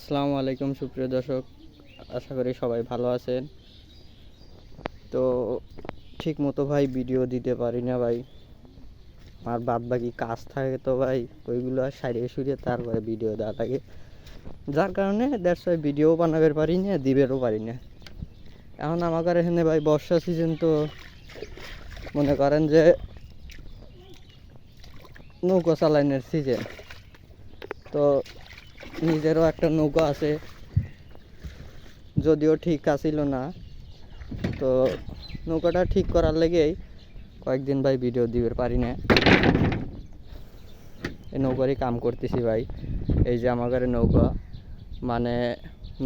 আসসালামু আলাইকুম, সুপ্রিয় দর্শক। আশা করি সবাই ভালো আছেন। তো ঠিক মতো ভাই ভিডিও দিতে পারি না ভাই। আর বাদ বাকি কাজ থাকে তো ভাই, ওইগুলো আর সারিয়ে সুরিয়ে তারপরে ভিডিও দেওয়া লাগে। যার কারণে দ্যাটস ওয়াই ভিডিও বানাবার পারি না, দিবেরও পারি না। এখন আমাদের এখানে ভাই, বর্ষা সিজন তো মনে করেন যে নৌকো চালাইনের সিজন তো নিজেরও একটা নৌকা আছে। যদিও ঠিক আছিল না। তো নৌকাটা ঠিক করার লেগেই কয়েকদিন ভাই ভিডিও দিতে পারি না। এই নৌকারই কাম করতেছি ভাই। এই যে আমার নৌকা মানে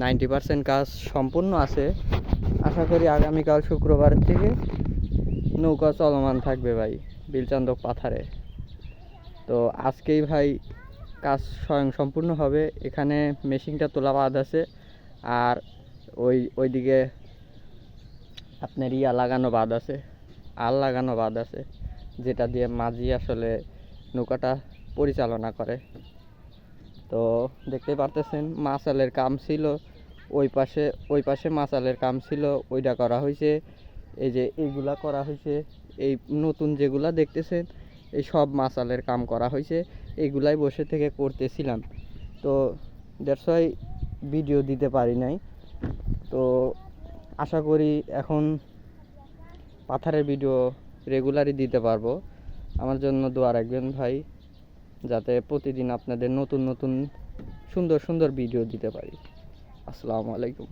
নাইনটি পার্সেন্ট কাজ সম্পূর্ণ আছে। আশা করি আগামীকাল শুক্রবার থেকে নৌকা চলমান থাকবে ভাই, বিলচন্দক পাথারে। তো আজকেই ভাই কাজ স্বয়ং সম্পূর্ণ হবে। এখানে মেশিনটা তোলা বাদ আছে। আর ওই, ওইদিকে আপনার ইয়া লাগানো বাদ আছে। আল লাগানো বাদ আছে, যেটা দিয়ে মাঝি আসলে নৌকাটা পরিচালনা করে। তো দেখতে পারতেছেন মাসালের কাম ছিল ওই পাশে ওই পাশে মাছালের কাম ছিল, ওইটা করা হয়েছে। এই যে এইগুলা করা হয়েছে, এই নতুন যেগুলা দেখতেছেন এই সব মাসালের কাম করা হয়েছে, এগুলাই বসে থেকে করতেছিলাম। তো দ্যাটস ওয়াই ভিডিও দিতে পারি নাই। তো আশা করি এখন পাথারের ভিডিও রেগুলারই দিতে পারব। আমার জন্য দোয়া রাখবেন ভাই, যাতে প্রতিদিন আপনাদের নতুন নতুন, সুন্দর সুন্দর ভিডিও দিতে পারি। আসসালামু আলাইকুম।